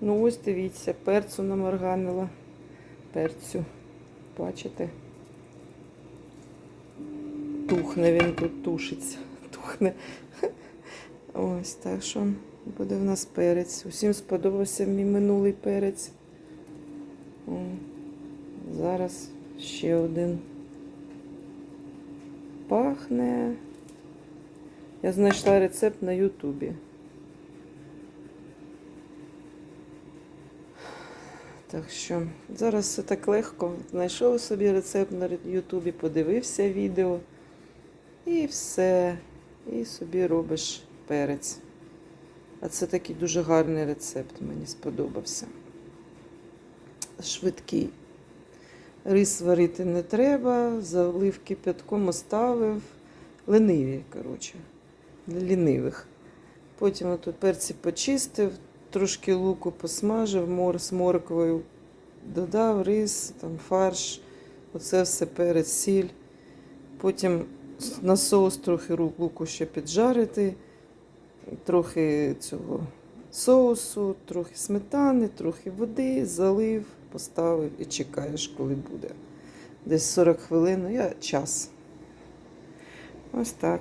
Ну ось дивіться, перцю наморганила. Перцю. Бачите? Тухне він тут тушиться. Тухне. Ось так що буде в нас перець. Усім сподобався мій минулий перець. Зараз ще один. Пахне. Я знайшла рецепт на Ютубі. Так що зараз все так легко. Знайшов собі рецепт на Ютубі, подивився відео і все. І собі робиш перець. А це такий дуже гарний рецепт, мені сподобався. Швидкий. Рис варити не треба, залив кипятком оставив. Лениві, коротше, для лінивих. Потім отут перці почистив, трошки луку посмажив, мор з морквою, додав рис, там фарш, оце все перець, сіль. Потім на соус трохи луку ще піджарити, трохи цього соусу, трохи сметани, трохи води, залив, поставив і чекаєш, коли буде. Десь 40 хвилин, ну я час. Ось так.